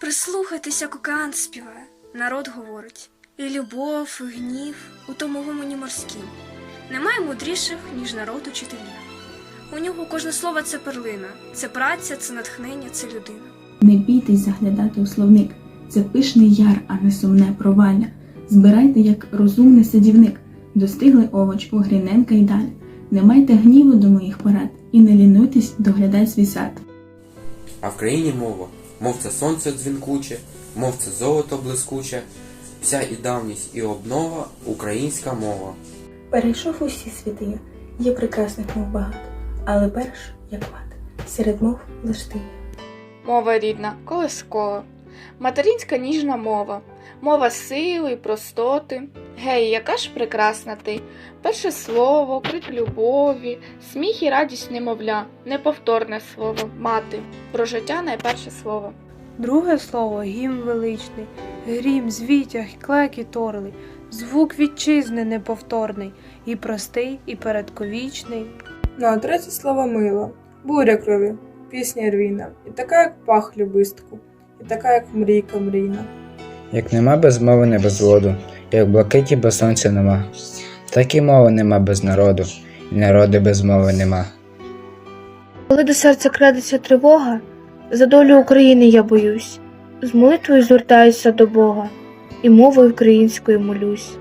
Прислухайтесь, як океан співає, народ говорить, і любов, і гнів у тому гомоні морськім. Немає мудріших, ніж народ учителів. У нього кожне слово це перлина, це праця, це натхнення, це людина. Не бійтесь заглядати у словник, це пишний яр, а не сумне провалля. Збирайте, як розумний садівник, достигли овоч у Гриненка й далі. Не майте гніву до моїх не лінуйтесь свій сад. А в країні мова, мов це сонце дзвінкуче, мов це золото блискуче, вся і давність, і обнова українська мова. Перейшов усі світи, є прекрасних мов багато, але перш, як мат, серед мов лиш ти. Мова рідна, колискова, материнська ніжна мова, мова сили і простоти. Гей, яка ж прекрасна ти! Перше слово, крик любові, сміх і радість немовля, неповторне слово, мати, про життя найперше слово. Друге слово гімн величний, грім, звітяг, клекіт орли, звук вітчизни неповторний, і простий, і передковічний. Ну а третє слово мило, буря крові, пісня рвіна, і така, як пах любистку, і така, як мрійка мрійна. Як нема без мови, не без воду, як блакиті без сонця нема, так і мови нема без народу, і народу без мови нема. Коли до серця крадеться тривога, за долю України я боюсь, з молитвою звертаюся до Бога і мовою українською молюсь.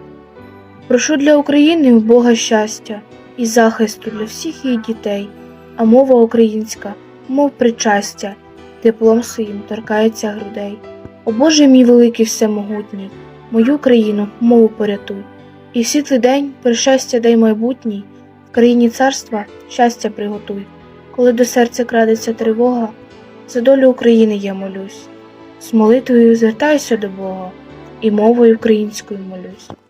Прошу для України у Бога щастя і захисту для всіх її дітей, а мова українська, мов причастя, теплом своїм торкається грудей. О Боже мій великий всемогутній, мою країну, мову порятуй, і в світлий день пришестя дай майбутній, в країні царства щастя приготуй. Коли до серця крадеться тривога, за долю України я молюсь, з молитвою звертаюся до Бога і мовою українською молюсь.